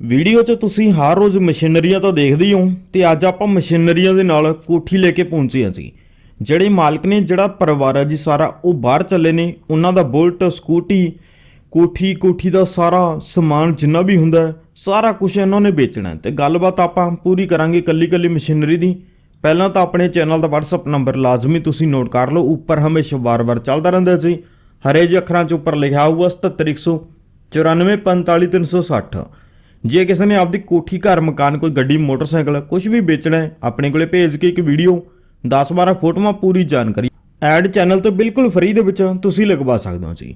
Video 'ਚ ਤੁਸੀਂ ਹਰ ਰੋਜ਼ ਮਸ਼ੀਨਰੀਆਂ ਤਾਂ ਦੇਖਦੇ ਹੋ ਤੇ ਅੱਜ ਆਪਾਂ ਮਸ਼ੀਨਰੀਆਂ ਦੇ ਨਾਲ ਕੋਠੀ ਲੈ ਕੇ ਪਹੁੰਚੇ ਹਾਂ ਜੀ। ਜਿਹੜੇ ਮਾਲਕ ਨੇ, ਜਿਹੜਾ ਪਰਿਵਾਰ ਹੈ ਜੀ, ਸਾਰਾ ਉਹ ਬਾਹਰ ਚੱਲੇ ਨੇ। ਉਹਨਾਂ ਦਾ ਬੁਲਟ, ਸਕੂਟੀ, ਕੋਠੀ ਕੋਠੀ ਦਾ ਸਾਰਾ ਸਮਾਨ ਜਿੰਨਾ ਵੀ ਹੁੰਦਾ ਸਾਰਾ ਕੁਝ ਇਹਨਾਂ ਨੇ ਵੇਚਣਾ ਹੈ। ਤੇ ਗੱਲਬਾਤ ਆਪਾਂ ਪੂਰੀ ਕਰਾਂਗੇ ਕੱਲੀ ਕੱਲੀ ਮਸ਼ੀਨਰੀ ਦੀ। ਪਹਿਲਾਂ ਤਾਂ ਆਪਣੇ ਚੈਨਲ ਦਾ WhatsApp ਨੰਬਰ ਲਾਜ਼ਮੀ ਤੁਸੀਂ ਨੋਟ ਕਰ ਲਓ। ਉੱਪਰ ਹਮੇਸ਼ਾ ਵਾਰ-ਵਾਰ ਚੱਲਦਾ ਰਹਿੰਦਾ ਹੈ ਜੀ। ਹਰੇ ਜਿਹੇ ਅੱਖਰਾਂ 'ਚ ਉੱਪਰ ਲਿਖਿਆ ਹੋਊਗਾ 7714945360 ਜੇ ਕਿਸੇ ਨੇ ਆਪਦੀ ਕੋਠੀ, ਘਰ, ਮਕਾਨ, ਕੋਈ ਗੱਡੀ, ਮੋਟਰਸਾਈਕਲ ਕੁਝ ਵੀ ਵੇਚਣਾ ਹੈ, ਆਪਣੇ ਕੋਲੇ ਭੇਜ ਕੇ ਇੱਕ ਵੀਡੀਓ 10-12 ਫੋਟੋਆਂ ਪੂਰੀ ਜਾਣਕਾਰੀ, ਐਡ ਚੈਨਲ ਤੋਂ ਬਿਲਕੁਲ ਫ੍ਰੀ ਦੇ ਵਿੱਚ ਤੁਸੀਂ ਲਗਵਾ ਸਕਦੇ ਹੋ ਜੀ।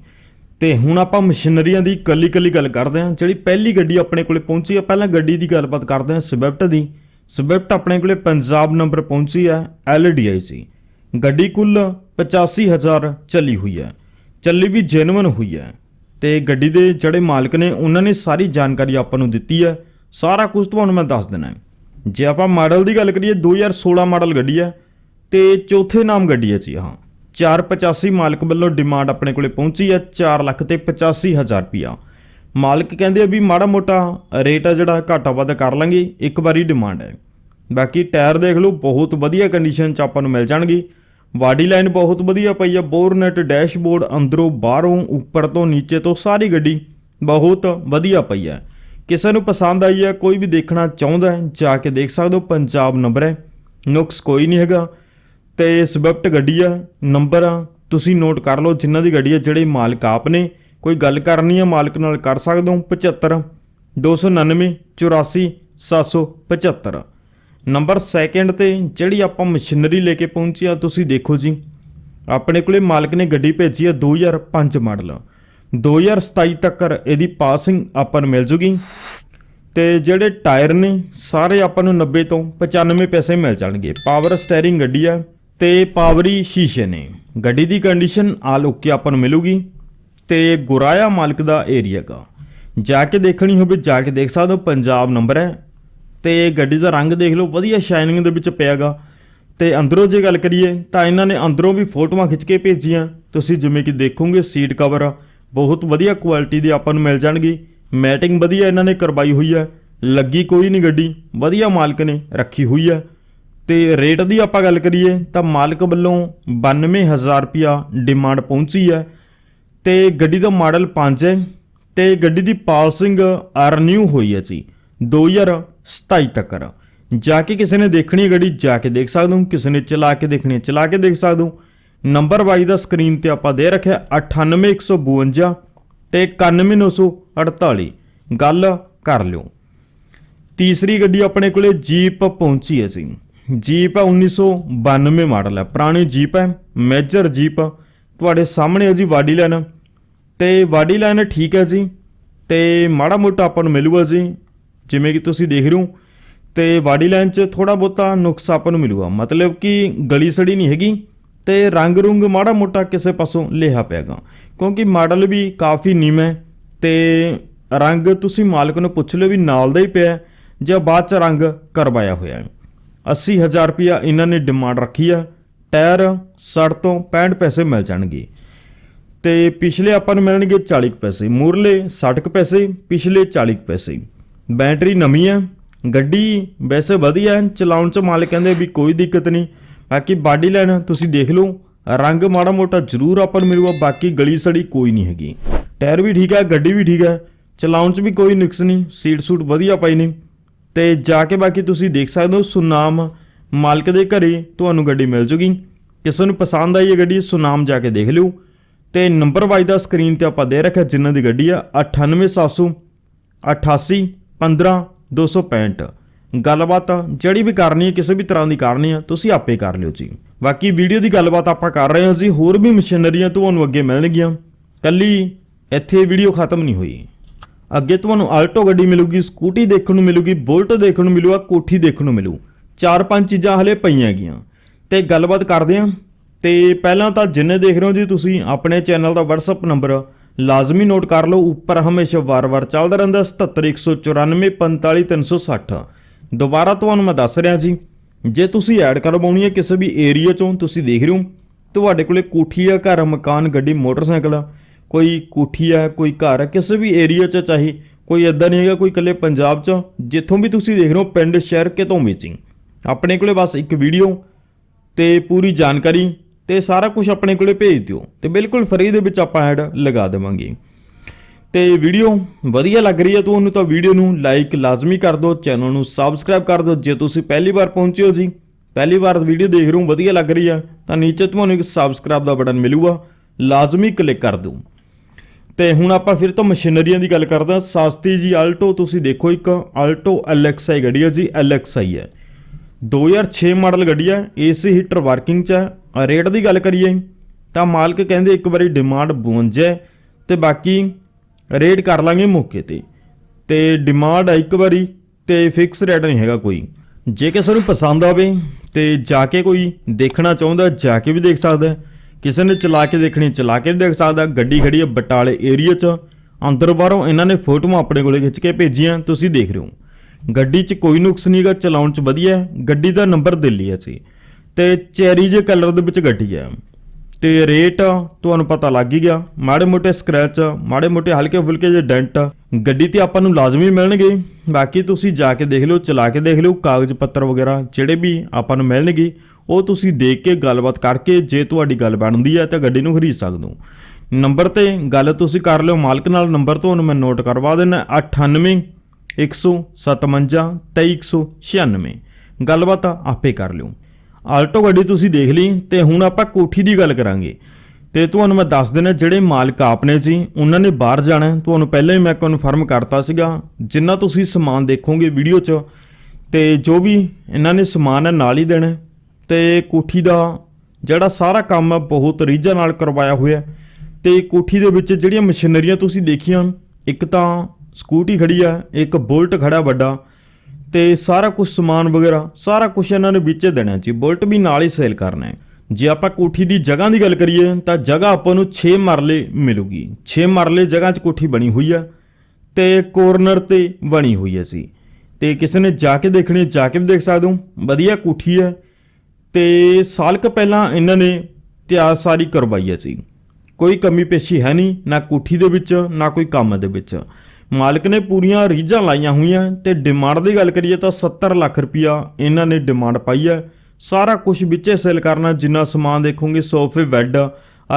ਤੇ ਹੁਣ ਆਪਾਂ ਮਸ਼ੀਨਰੀਆਂ ਦੀ ਕੱਲੀ ਕੱਲੀ ਗੱਲ ਕਰਦੇ ਹਾਂ, ਜਿਹੜੀ ਪਹਿਲੀ ਗੱਡੀ ਆਪਣੇ ਕੋਲੇ ਪਹੁੰਚੀ ਹੈ, ਪਹਿਲਾਂ ਗੱਡੀ ਦੀ ਗੱਲਬਾਤ ਕਰਦੇ ਹਾਂ, ਸਵਿਫਟ ਦੀ। ਸਵਿਫਟ ਆਪਣੇ ਕੋਲੇ ਪੰਜਾਬ ਨੰਬਰ ਪਹੁੰਚੀ ਹੈ LDI ਸੀ ਗੱਡੀ ਕੁੱਲ 85000 ਚੱਲੀ ਹੋਈ ਹੈ, ਚੱਲੀ ਵੀ ਜੈਨੂਇਨ ਹੋਈ ਹੈ। ਤੇ ਗੱਡੀ ਦੇ ਜਿਹੜੇ ਮਾਲਕ ਨੇ, ਉਹਨਾਂ ਨੇ ਸਾਰੀ ਜਾਣਕਾਰੀ ਆਪਾਂ ਨੂੰ ਦਿੱਤੀ ਹੈ। ਸਾਰਾ ਕੁਝ ਤੁਹਾਨੂੰ ਮੈਂ ਦੱਸ ਦੇਣਾ ਹੈ। ਜੇ ਆਪਾਂ ਮਾਡਲ ਦੀ ਗੱਲ ਕਰੀਏ 2016 ਮਾਡਲ ਗੱਡੀ ਹੈ ਤੇ ਚੌਥੇ ਨਾਮ ਗੱਡੀ ਹੈ ਜੀ, ਹਾਂ। 485 ਮਾਲਕ ਵੱਲੋਂ ਡਿਮਾਂਡ ਆਪਣੇ ਕੋਲੇ ਪਹੁੰਚੀ ਹੈ 4 ਲੱਖ ਤੇ 85 ਹਜ਼ਾਰ ਰੁਪਿਆ ਮਾਲਕ ਕਹਿੰਦੇ ਆ ਵੀ ਮਾੜਾ ਮੋਟਾ ਰੇਟ ਆ ਜਿਹੜਾ, ਘਾਟਾ ਵਾਧਾ ਕਰ ਲਾਂਗੇ, ਇੱਕ ਵਾਰੀ ਡਿਮਾਂਡ ਹੈ। ਬਾਕੀ ਟਾਇਰ ਦੇਖ ਲਓ, ਬਹੁਤ ਵਧੀਆ ਕੰਡੀਸ਼ਨ ਚ ਆਪਾਂ ਨੂੰ ਮਿਲ ਜਾਣਗੇ। ਵਾਡੀ ਲਾਈਨ ਬਹੁਤ ਵਧੀਆ ਪਈ ਆ। ਬੋਰਨਟ ਡੈਸ਼ਬੋਰਡ ਅੰਦਰੋਂ ਬਾਹਰੋਂ ਉੱਪਰ ਤੋਂ ਨੀਚੇ ਤੋਂ ਸਾਰੀ ਗੱਡੀ ਬਹੁਤ ਵਧੀਆ ਪਈ ਹੈ ਕਿਸੇ ਨੂੰ ਪਸੰਦ ਆਈ ਹੈ ਕੋਈ ਵੀ ਦੇਖਣਾ ਚਾਹੁੰਦਾ ਹੈ, ਜਾ ਕੇ ਦੇਖ ਸਕਦੇ ਹੋ। ਪੰਜਾਬ ਨੰਬਰ ਹੈ, ਨੁਕਸ ਕੋਈ ਨਹੀਂ ਹੈਗਾ। ਤੇ ਸਵਿਫਟ ਗੱਡੀ ਆ, ਨੰਬਰ ਆ, ਤੁਸੀਂ ਨੋਟ ਕਰ ਲਓ ਜਿਨ੍ਹਾਂ ਦੀ ਗੱਡੀ ਆ, ਜਿਹੜੇ ਮਾਲਕ ਆਪ ਨੇ। ਕੋਈ ਗੱਲ ਕਰਨੀ ਆ, ਮਾਲਕ ਨਾਲ ਕਰ ਸਕਦੇ ਹੋ। 75 299 84 775 ਨੰਬਰ ਸੈਕਿੰਡ ਤੇ ਜਿਹੜੀ ਆਪਾਂ ਮਸ਼ੀਨਰੀ ਲੈ ਕੇ ਪਹੁੰਚੇ ਆ, ਤੁਸੀਂ ਦੇਖੋ ਜੀ। ਆਪਣੇ ਕੋਲੇ ਮਾਲਕ ਨੇ ਗੱਡੀ ਭੇਜੀ ਆ 2005 ਮਾਡਲ। 2027 ਤੱਕ ਇਹਦੀ ਪਾਸਿੰਗ ਆਪਾਂ ਨੂੰ ਮਿਲ ਜੂਗੀ। ਤੇ ਜਿਹੜੇ ਟਾਇਰ ਨੇ, ਸਾਰੇ ਆਪਾਂ ਨੂੰ 90 ਤੋਂ 95 ਪੈਸੇ ਮਿਲ ਜਾਣਗੇ। ਪਾਵਰ ਸਟੀਅਰਿੰਗ ਗੱਡੀ ਆ ਤੇ ਪਾਵਰੀ ਸ਼ੀਸ਼ੇ ਨੇ। ਗੱਡੀ ਦੀ ਕੰਡੀਸ਼ਨ ਆਲ ਓਕੇ ਆਪਾਂ ਨੂੰ ਮਿਲੂਗੀ। ਤੇ ਗੁਰਾਇਆ ਮਾਲਕ ਦਾ ਏਰੀਆ ਗਾ। ਜਾ ਕੇ ਦੇਖਣੀ ਹੋਵੇ, ਜਾ ਕੇ ਦੇਖ ਸਕਦੇ ਹੋ, ਪੰਜਾਬ ਨੰਬਰ ਹੈ। ਤੇ ਗੱਡੀ ਦਾ ਰੰਗ ਦੇਖ ਲਓ, ਵਧੀਆ ਸ਼ਾਈਨਿੰਗ ਦੇ ਵਿੱਚ ਪਿਆਗਾ। ਤੇ ਅੰਦਰੋਂ ਜੇ ਗੱਲ ਕਰੀਏ, ਤਾਂ ਇਹਨਾਂ ਨੇ ਅੰਦਰੋਂ ਵੀ ਫੋਟੋਆਂ ਖਿੱਚ ਕੇ ਭੇਜੀਆਂ। ਤੁਸੀਂ ਜਿਵੇਂ ਕਿ ਦੇਖੋਗੇ ਸੀਟ ਕਵਰ ਬਹੁਤ ਵਧੀਆ ਕੁਆਲਿਟੀ ਦੇ ਆਪਾਂ ਨੂੰ ਮਿਲ ਜਾਣਗੀ। ਮੈਟਿੰਗ ਵਧੀਆ ਇਹਨਾਂ ਨੇ ਕਰਵਾਈ ਹੋਈ ਹੈ ਲੱਗੀ ਕੋਈ ਨਹੀਂ ਗੱਡੀ। ਵਧੀਆ ਮਾਲਕ ਨੇ ਰੱਖੀ ਹੋਈ ਹੈ ਤੇ ਰੇਟ ਦੀ ਆਪਾਂ ਗੱਲ ਕਰੀਏ, ਤਾਂ ਮਾਲਕ ਵੱਲੋਂ 92000 ਰੁਪਿਆ ਡਿਮਾਂਡ ਪਹੁੰਚੀ ਹੈ ਤੇ ਗੱਡੀ ਦਾ ਮਾਡਲ 5 ਹੈ। ਤੇ ਗੱਡੀ ਦੀ ਪਾਸਿੰਗ ਰਿਨਿਊ ਹੋਈ ਹੈ ਜੀ। 2027 ਤੱਕ ਜਾ ਕੇ ਕਿਸੇ ਨੇ ਦੇਖਣੀ ਹੈ ਗੱਡੀ, ਜਾ ਕੇ ਦੇਖ ਸਕਦੇ ਹੋ। ਕਿਸੇ ਨੇ ਚਲਾ ਕੇ ਦੇਖਣੀ ਹੈ, ਚਲਾ ਕੇ ਦੇਖ ਸਕਦੇ ਹੋ। ਨੰਬਰ ਵਾਈ ਦਾ ਸਕਰੀਨ ਤੇ ਆਪਾਂ ਦੇ ਰੱਖਿਆ 98152 ਤੇ 91948 ਗੱਲ ਕਰ ਲਿਓ। ਤੀਸਰੀ ਗੱਡੀ ਆਪਣੇ ਕੋਲੇ ਜੀਪ ਪਹੁੰਚੀ ਹੈ ਜੀ। ਜੀਪ ਹੈ 1992 ਮਾਡਲ ਹੈ। ਪੁਰਾਣੀ ਜੀਪ ਹੈ, ਮੇਜਰ ਜੀਪ। ਤੁਹਾਡੇ ਸਾਹਮਣੇ ਹੈ ਜੀ ਵਾਡੀ ਲਾਈਨ ਤੇ ਵਾਡੀ ਲਾਈਨ ਠੀਕ ਹੈ ਜੀ। ਤੇ ਮਾੜਾ ਮੋਟਾ ਆਪਾਂ ਨੂੰ ਮਿਲੂਗਾ ਜੀ। ਜਿਵੇਂ ਕਿ ਤੁਸੀਂ ਦੇਖ ਰਹੇ ਹੋ, ਤੇ ਵਾਡੀ ਲਾਈਨ 'ਚ ਥੋੜਾ ਬਹੁਤਾ ਨੁਕਸ ਆਪਾਂ ਨੂੰ ਮਿਲੂਗਾ। ਮਤਲਬ ਕਿ ਗਲੀ ਸੜੀ ਨਹੀਂ ਹੈਗੀ ਤੇ ਰੰਗ ਰੁੰਗ ਮਾੜਾ ਮੋਟਾ ਕਿਸੇ ਪਾਸੋਂ ਲਿਆ ਪਿਆਗਾ। ਕਿਉਂਕਿ ਮਾਡਲ ਵੀ ਕਾਫੀ ਨੀਮ ਹੈ ਤੇ ਰੰਗ ਤੁਸੀਂ ਮਾਲਕ ਨੂੰ ਪੁੱਛ ਲਿਓ ਵੀ ਨਾਲ ਦਾ ਹੀ ਪਿਆ ਜਾਂ ਬਾਅਦ ਚ ਰੰਗ ਕਰਵਾਇਆ ਹੋਇਆ ਹੈ। 80000 ਰੁਪਿਆ ਇਹਨਾਂ ਨੇ ਡਿਮਾਂਡ ਰੱਖੀ ਆ। ਟਾਇਰ 60 ਤੋਂ 65 ਪੈਸੇ ਮਿਲ ਜਾਣਗੇ। ਤੇ ਪਿਛਲੇ ਆਪਾਂ ਨੂੰ ਮਿਲਣਗੇ 40 ਕੁ ਪੈਸੇ, ਮੂਰਲੇ 60 ਕੁ ਪੈਸੇ, ਪਿਛਲੇ 40 ਕੁ ਪੈਸੇ। ਬੈਟਰੀ ਨਵੀਂ ਹੈ ਗੱਡੀ ਵੈਸੇ ਵਧੀਆ ਹੈ ਚਲਾਉਣ ਚ ਮਾਲਕ ਕਹਿੰਦੇ ਵੀ ਕੋਈ ਦਿੱਕਤ ਨਹੀਂ। ਬਾਕੀ ਬਾਡੀ ਲਾਈਨ ਤੁਸੀਂ ਦੇਖ ਲਓ, ਰੰਗ ਮਾੜਾ ਮੋਟਾ ਜ਼ਰੂਰ ਆਪਾਂ ਨੂੰ ਮਿਲੂਗਾ, ਬਾਕੀ ਗਲੀ ਸੜੀ ਕੋਈ ਨਹੀਂ ਹੈਗੀ। ਟਾਇਰ ਵੀ ਠੀਕ ਹੈ ਗੱਡੀ ਵੀ ਠੀਕ ਹੈ ਚਲਾਉਣ ਚ ਵੀ ਕੋਈ ਨੁਕਸ ਨਹੀਂ, ਸੀਟ ਸੂਟ ਵਧੀਆ ਪਾਈ ਨੇ। ਤੇ ਜਾ ਕੇ ਬਾਕੀ ਤੁਸੀਂ ਦੇਖ ਸਕਦੇ ਹੋ, ਸੁਨਾਮ ਮਾਲਕ ਦੇ ਘਰੇ ਤੁਹਾਨੂੰ ਗੱਡੀ ਮਿਲ ਜੂਗੀ। ਕਿਸੇ ਨੂੰ ਪਸੰਦ ਆਈ ਹੈ ਗੱਡੀ, ਸੁਨਾਮ ਜਾ ਕੇ ਦੇਖ ਲਿਓ। ਤੇ ਨੰਬਰ ਵਾਈਜ਼ ਦਾ ਸਕਰੀਨ ਤੇ ਆਪਾਂ ਦੇ ਰੱਖਿਆ, ਜਿਨ੍ਹਾਂ ਦੀ ਗੱਡੀ ਆ 98700 88 15 265 ਗੱਲਬਾਤ ਜਿਹੜੀ ਵੀ ਕਰਨੀ ਹੈ, ਕਿਸੇ ਵੀ ਤਰ੍ਹਾਂ ਦੀ ਕਰਨੀ ਹੈ, ਤੁਸੀਂ ਆਪੇ ਕਰ ਲਿਓ ਜੀ। ਬਾਕੀ ਵੀਡੀਓ ਦੀ ਗੱਲਬਾਤ ਆਪਾਂ ਕਰ ਰਹੇ ਹਾਂ ਜੀ। ਹੋਰ ਵੀ ਮਸ਼ੀਨਰੀਆਂ ਤੁਹਾਨੂੰ ਅੱਗੇ ਮਿਲਣਗੀਆਂ। ਕੱਲੀ ਇੱਥੇ ਵੀਡੀਓ ਖਤਮ ਨਹੀਂ ਹੋਈ। ਅੱਗੇ ਤੁਹਾਨੂੰ ਆਲਟੋ ਗੱਡੀ ਮਿਲੂਗੀ, ਸਕੂਟੀ ਦੇਖਣ ਨੂੰ ਮਿਲੂਗੀ, ਬੁਲਟ ਦੇਖਣ ਨੂੰ ਮਿਲੂਗਾ ਕੋਠੀ ਦੇਖਣ ਨੂੰ ਮਿਲੂ। ਚਾਰ ਪੰਜ ਚੀਜ਼ਾਂ ਹਲੇ ਪਈਆਂ ਗੀਆਂ ਤੇ ਗੱਲਬਾਤ ਕਰਦੇ ਹਾਂ। ਤੇ ਪਹਿਲਾਂ ਤਾਂ ਜਿੰਨੇ ਦੇਖ ਰਹੇ ਹੋ ਜੀ ਤੁਸੀਂ, ਆਪਣੇ ਚੈਨਲ ਦਾ WhatsApp ਨੰਬਰ ਲਾਜ਼ਮੀ ਨੋਟ ਕਰ ਲਓ ਉੱਪਰ ਹਮੇਸ਼ਾ ਵਾਰ-ਵਾਰ ਚੱਲਦਾ ਰਹਿੰਦਾ 7714945360 ਦੁਬਾਰਾ ਤੁਹਾਨੂੰ ਮੈਂ ਦੱਸ ਰਿਹਾ ਜੀ ਜੇ ਤੁਸੀਂ ਐਡ ਕਰਵਾਉਣੀ ਹੈ ਕਿਸੇ ਵੀ ਏਰੀਆ ਚੋਂ ਤੁਸੀਂ ਦੇਖ ਰਹੇ ਹੋ ਤੁਹਾਡੇ ਕੋਲੇ ਕੋਠੀ ਆ ਘਰ ਮਕਾਨ ਗੱਡੀ ਮੋਟਰਸਾਈਕਲ ਆ, ਕੋਈ ਕੋਠੀ ਆ ਕੋਈ ਘਰ ਆ, ਕਿਸੇ ਵੀ ਏਰੀਆ 'ਚ ਚਾਹੇ ਕੋਈ ਇਦਾਂ ਨਹੀਂ ਹੈਗਾ ਕੋਈ ਇਕੱਲੇ ਪੰਜਾਬ 'ਚ ਜਿੱਥੋਂ ਵੀ ਤੁਸੀਂ ਦੇਖ ਰਹੇ ਹੋ ਪਿੰਡ ਸ਼ਹਿਰ ਕਿਤੋਂ ਵੀ ਆਪਣੇ ਕੋਲੇ ਬਸ ਇੱਕ ਵੀਡੀਓ ਤੇ ਪੂਰੀ ਜਾਣਕਾਰੀ ਤੇ ਸਾਰਾ ਕੁਝ ਆਪਣੇ ਕੋਲੇ ਭੇਜ ਦਿਓ ਤੇ ਬਿਲਕੁਲ ਫਰੀ ਦੇ ਵਿੱਚ ਆਪਾਂ ਐਡ ਲਗਾ ਦੇਵਾਂਗੇ। ਤੇ ਵੀਡੀਓ ਵਧੀਆ ਲੱਗ ਰਹੀ ਹੈ ਤੁਹਾਨੂੰ ਤਾਂ ਵੀਡੀਓ ਨੂੰ ਲਾਈਕ ਲਾਜ਼ਮੀ ਕਰ ਦਿਓ ਚੈਨਲ ਨੂੰ ਸਬਸਕ੍ਰਾਈਬ ਕਰ ਦਿਓ, ਜੇ ਤੁਸੀਂ ਪਹਿਲੀ ਵਾਰ ਪਹੁੰਚੇ ਹੋ ਜੀ, ਪਹਿਲੀ ਵਾਰ ਵੀਡੀਓ ਦੇਖ ਰਹੇ ਹੋ, ਵਧੀਆ ਲੱਗ ਰਹੀ ਹੈ, ਤਾਂ ਨੀਚੇ ਤੁਹਾਨੂੰ ਇੱਕ ਸਬਸਕ੍ਰਾਈਬ ਦਾ ਬਟਨ ਮਿਲੂਗਾ, ਲਾਜ਼ਮੀ ਕਲਿੱਕ ਕਰ ਦਿਓ। ਤੇ ਹੁਣ ਆਪਾਂ ਫਿਰ ਤੋਂ ਮਸ਼ੀਨਰੀਆਂ ਦੀ ਗੱਲ ਕਰਦੇ ਹਾਂ, ਸਸਤੀ ਜੀ ਆਲਟੋ ਤੁਸੀਂ ਦੇਖੋ ਇੱਕ ਆਲਟੋ LXI ਗੱਡੀ ਹੈ ਜੀ, LXI ਹੈ। 2006 ਮਾਡਲ ਗੱਡੀ ਹੈ ਏਸੀ ਹੀਟਰ ਵਰਕਿੰਗ ਚ ਹੈ ਰੇਟ ਦੀ ਗੱਲ ਕਰੀਏ, ਤਾਂ ਮਾਲਕ ਕਹਿੰਦੇ ਇੱਕ ਵਾਰੀ ਡਿਮਾਂਡ 52 ਹੈ, ਤੇ ਬਾਕੀ ਰੇਟ ਕਰ ਲਾਂਗੇ ਮੌਕੇ ਤੇ। ਤੇ ਡਿਮਾਂਡ ਹੈ ਇੱਕ ਵਾਰੀ, ਤੇ ਫਿਕਸ ਰੇਟ ਨਹੀਂ ਹੈਗਾ ਕੋਈ। ਜੇ ਕਿਸੇ ਨੂੰ ਪਸੰਦ ਆਵੇ, ਤੇ ਜਾ ਕੇ ਕੋਈ ਦੇਖਣਾ ਚਾਹੁੰਦਾ, ਜਾ ਕੇ ਵੀ ਦੇਖ ਸਕਦਾ ਕਿਸੇ ਨੇ ਚਲਾ ਕੇ ਦੇਖਣੀ, ਚਲਾ ਕੇ ਵੀ ਦੇਖ ਸਕਦਾ ਗੱਡੀ ਖੜੀ ਹੈ ਬਟਾਲੇ ਏਰੀਆ 'ਚ। ਅੰਦਰ ਬਾਹਰੋਂ ਇਹਨਾਂ ਨੇ ਫੋਟੋਆਂ ਆਪਣੇ ਕੋਲੇ ਖਿੱਚ ਕੇ ਭੇਜੀਆਂ, ਤੁਸੀਂ ਦੇਖ ਰਹੇ ਹੋ। ਗੱਡੀ 'ਚ ਕੋਈ ਨੁਕਸ ਨਹੀਂਗਾ ਚਲਾਉਣ 'ਚ ਵਧੀਆ ਗੱਡੀ ਦਾ ਨੰਬਰ ਦਿੱਲੀ ਹੈ ਸੀ ਤੇ ਚੈਰੀ ਜੇ ਕਲਰ ਦੇ ਵਿੱਚ ਗੱਡੀ ਹੈ। ਤੇ ਰੇਟ ਤੁਹਾਨੂੰ ਪਤਾ ਲੱਗ ਹੀ ਗਿਆ। ਮਾੜੇ ਮੋਟੇ ਸਕ੍ਰੈਚ ਮਾੜੇ ਮੋਟੇ ਹਲਕੇ ਫੁਲਕੇ ਜਿਹੇ ਡੈਂਟ ਗੱਡੀ ਤੇ ਆਪਾਂ ਨੂੰ ਲਾਜ਼ਮੀ ਮਿਲਣਗੇ। ਬਾਕੀ ਤੁਸੀਂ ਜਾ ਕੇ ਦੇਖ ਲਿਓ, ਚਲਾ ਕੇ ਦੇਖ ਲਿਓ, ਕਾਗਜ਼ ਪੱਤਰ ਵਗੈਰਾ, ਜਿਹੜੇ ਵੀ ਆਪਾਂ ਨੂੰ ਮਿਲਣਗੇ, ਉਹ ਤੁਸੀਂ ਦੇਖ ਕੇ ਗੱਲਬਾਤ ਕਰਕੇ ਜੇ ਤੁਹਾਡੀ ਗੱਲ ਬਣਦੀ ਹੈ ਤਾਂ ਗੱਡੀ ਨੂੰ ਖਰੀਦ ਸਕਦੇ ਹੋ। ਨੰਬਰ ਤੇ ਗੱਲ ਤੁਸੀਂ ਕਰ ਲਿਓ, ਮਾਲਕ ਨਾਲ ਨੰਬਰ ਤੁਹਾਨੂੰ ਮੈਂ ਨੋਟ ਕਰਵਾ ਦਿੰਦਾ 98 157 2396 ਗੱਲਬਾਤ ਆਪੇ ਕਰ ਲਿਓ। ਆਲਟੋ ਗੱਡੀ ਤੁਸੀਂ ਦੇਖ ਲਈ ਤੇ ਹੁਣ ਆਪਾਂ ਕੋਠੀ ਦੀ ਗੱਲ ਕਰਾਂਗੇ ਤੇ ਤੁਹਾਨੂੰ ਮੈਂ ਦੱਸ ਦਿੰਦਾ ਜਿਹੜੇ ਮਾਲਕ ਆਪਨੇ ਜੀ ਉਹਨਾਂ ਨੇ ਬਾਹਰ ਜਾਣਾ ਤੁਹਾਨੂੰ ਪਹਿਲਾਂ ਹੀ ਮੈਂ ਕਨਫਰਮ ਕਰਤਾ ਸੀਗਾ ਜਿੰਨਾ ਤੁਸੀਂ ਸਮਾਨ ਦੇਖੋਗੇ ਵੀਡੀਓ 'ਚ, ਤੇ ਜੋ ਵੀ ਇਹਨਾਂ ਨੇ ਸਮਾਨ ਹੈ ਨਾਲ ਹੀ ਦੇਣਾ ਹੈ। ਤੇ ਕੋਠੀ ਦਾ ਜਿਹੜਾ ਸਾਰਾ ਕੰਮ ਬਹੁਤ ਰੀਝਾਂ ਨਾਲ ਕਰਵਾਇਆ ਹੋਇਆ ਹੈ। ਤੇ ਕੋਠੀ ਦੇ ਵਿੱਚ ਜਿਹੜੀਆਂ ਮਸ਼ੀਨਰੀਆਂ ਤੁਸੀਂ ਦੇਖੀਆਂ, ਇੱਕ ਤਾਂ ਸਕੂਟੀ ਖੜੀ ਆ, ਇੱਕ ਬੁਲਟ ਖੜਾ ਵੱਡਾ ਤੇ ਸਾਰਾ ਕੁਝ ਸਮਾਨ ਵਗੈਰਾ, ਸਾਰਾ ਕੁਝ ਇਹਨਾਂ ਨੇ ਵਿੱਚ ਦੇਣਾ ਜੀ। ਬੁਲਟ ਵੀ ਨਾਲ ਹੀ ਸੇਲ ਕਰਨਾ ਹੈ। ਜੇ ਆਪਾਂ ਕੋਠੀ ਦੀ ਜਗ੍ਹਾ ਦੀ ਗੱਲ ਕਰੀਏ, ਤਾਂ ਜਗ੍ਹਾ ਆਪਾਂ ਨੂੰ 6 ਮਰਲੇ ਮਿਲੂਗੀ। 6 ਮਰਲੇ ਜਗ੍ਹਾ 'ਚ ਕੋਠੀ ਬਣੀ ਹੋਈ ਆ ਤੇ ਕੋਰਨਰ ਤੇ ਬਣੀ ਹੋਈ ਹੈ ਸੀ ਤੇ ਕਿਸੇ ਨੇ ਜਾ ਕੇ ਦੇਖਣੀ, ਜਾ ਕੇ ਵੀ ਦੇਖ ਸਕਦੇ ਹੋ। ਵਧੀਆ ਕੋਠੀ ਹੈ ਤੇ ਸਾਲ ਕੁ ਪਹਿਲਾਂ ਇਹਨਾਂ ਨੇ ਤਿਆਰ ਸਾਰੀ ਕਰਵਾਈ ਹੈ ਸੀ ਕੋਈ ਕਮੀ ਪੇਸ਼ੀ ਹੈ ਨਹੀਂ, ਨਾ ਕੋਠੀ ਦੇ ਵਿੱਚ, ਨਾ ਕੋਈ ਕੰਮ ਦੇ ਵਿੱਚ। ਮਾਲਕ ਨੇ ਪੂਰੀਆਂ ਰੀਝਾਂ ਲਾਈਆਂ ਹੋਈਆਂ ਤੇ ਡਿਮਾਂਡ ਦੀ ਗੱਲ ਕਰੀਏ ਤਾਂ 70 ਲੱਖ ਰੁਪਇਆ ਇਹਨਾਂ ਨੇ ਡਿਮਾਂਡ ਪਾਈ ਹੈ। ਸਾਰਾ ਕੁਝ ਵਿੱਚੇ ਸੇਲ ਕਰਨਾ, ਜਿੰਨਾ ਸਮਾਨ ਦੇਖੋਗੇ, ਸੋਫੇ, ਬੈੱਡ,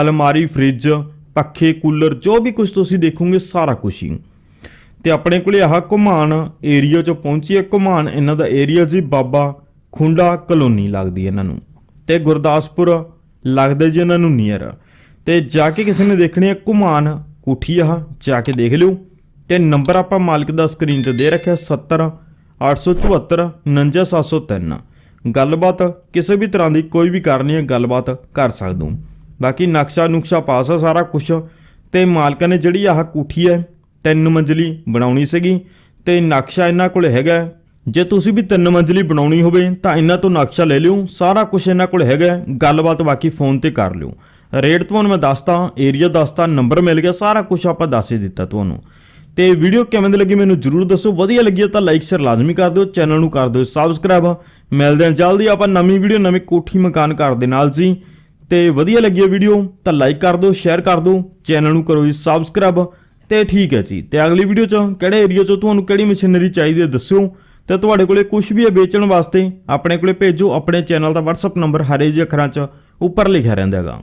ਅਲਮਾਰੀ, ਫ੍ਰਿਜ, ਪੱਖੇ, ਕੂਲਰ, ਜੋ ਵੀ ਕੁਝ ਤੁਸੀਂ ਦੇਖੋਗੇ, ਸਾਰਾ ਕੁਝ ਹੀ। ਤੇ ਆਪਣੇ ਕੋਲੇ ਆਹ ਘੁਮਾਨ ਏਰੀਆ ਚ ਪਹੁੰਚੀ ਹੈ ਘੁਮਾਣ ਇਹਨਾਂ ਦਾ ਏਰੀਆ ਜੀ ਬਾਬਾ ਖੁੰਡਾ ਕਲੋਨੀ ਲੱਗਦੀ ਇਹਨਾਂ ਨੂੰ। ਤੇ ਗੁਰਦਾਸਪੁਰ ਲੱਗਦਾ ਜੀ ਇਹਨਾਂ ਨੂੰ ਨੀਅਰ ਤੇ ਜਾ ਕੇ ਕਿਸੇ ਨੇ ਦੇਖਣੀ ਹੈ ਘੁਮਾਨ ਕੋਠੀ ਆਹ, ਜਾ ਕੇ ਦੇਖ ਲਿਓ। ਤੇ ਨੰਬਰ ਆਪਾਂ ਮਾਲਕ ਦਾ ਸਕਰੀਨ ਤੇ ਦੇ ਰੱਖਿਆ 70 874 49703 ਗੱਲਬਾਤ ਕਿਸੇ ਵੀ ਤਰ੍ਹਾਂ ਦੀ ਕੋਈ ਵੀ ਕਰਨੀ ਹੈ ਗੱਲਬਾਤ ਕਰ ਸਕਦੇ ਹੋ। ਬਾਕੀ ਨਕਸ਼ਾ ਨੁਕਸ਼ਾ ਪਾਸ ਆ ਸਾਰਾ ਕੁਝ ਤੇ ਮਾਲਕਾਂ ਨੇ ਜਿਹੜੀ ਆਹ ਕੋਠੀ ਹੈ, ਤਿੰਨ ਮੰਜ਼ਲੀ ਬਣਾਉਣੀ ਸੀਗੀ ਤੇ ਨਕਸ਼ਾ ਇਹਨਾਂ ਕੋਲ ਹੈਗਾ। ਜੇ ਤੁਸੀਂ ਵੀ ਤਿੰਨ ਮੰਜ਼ਲੀ ਬਣਾਉਣੀ ਹੋਵੇ ਤਾਂ ਇਹਨਾਂ ਤੋਂ ਨਕਸ਼ਾ ਲੈ ਲਿਓ, ਸਾਰਾ ਕੁਝ ਇਹਨਾਂ ਕੋਲ ਹੈਗਾ। ਗੱਲਬਾਤ ਬਾਕੀ ਫੋਨ ਤੇ ਕਰ ਲਿਓ। ਰੇਟ ਤੁਹਾਨੂੰ ਮੈਂ ਦੱਸਤਾ ਏਰੀਆ ਦੱਸਤਾ ਨੰਬਰ ਮਿਲ ਗਿਆ, ਸਾਰਾ ਕੁਝ ਆਪਾਂ ਦੱਸ ਹੀ ਦਿੱਤਾ ਤੁਹਾਨੂੰ। ਤੇ ਵੀਡੀਓ ਕਿਵੇਂ ਦੀ ਲੱਗੀ ਮੈਨੂੰ ਜਰੂਰ ਦੱਸੋ। ਵਧੀਆ ਲੱਗੀ ਤਾਂ ਲਾਈਕ ਸ਼ੇਅਰ ਲਾਜ਼ਮੀ ਕਰ ਦਿਓ ਚੈਨਲ ਨੂੰ ਕਰ ਦਿਓ ਸਬਸਕ੍ਰਾਈਬ ਮਿਲਦੇ ਹਾਂ ਜਲਦੀ, ਆਪਾਂ ਨਵੀਂ ਵੀਡੀਓ ਨਵੇਂ ਕੋਠੀ ਮਕਾਨ ਘਰ ਦੇ ਨਾਲ ਜੀ। ਤੇ ਵਧੀਆ ਲੱਗੀ ਹੈ ਵੀਡੀਓ ਤਾਂ ਲਾਈਕ ਕਰ ਦਿਓ ਸ਼ੇਅਰ ਕਰ ਦਿਓ ਚੈਨਲ ਨੂੰ ਕਰੋ ਜੀ ਸਬਸਕ੍ਰਾਈਬ ਤੇ ਠੀਕ ਹੈ ਜੀ, ਤੇ ਅਗਲੀ ਵੀਡੀਓ 'ਚ ਕਿਹੜੇ ਏਰੀਆ 'ਚ ਤੁਹਾਨੂੰ ਕਿਹੜੀ ਮਸ਼ੀਨਰੀ ਚਾਹੀਦੀ ਹੈ ਦੱਸਿਓ। ਤੇ ਤੁਹਾਡੇ ਕੋਲੇ ਕੁਝ ਵੀ ਹੈ ਵੇਚਣ ਵਾਸਤੇ, ਆਪਣੇ ਕੋਲੇ ਭੇਜੋ, ਆਪਣੇ ਚੈਨਲ ਦਾ WhatsApp ਨੰਬਰ ਹਰੇ ਜਿਹੇ ਅੱਖਰਾਂ 'ਚ ਉੱਪਰ ਲਿਖਿਆ ਰਹਿੰਦਾ ਹੈਗਾ।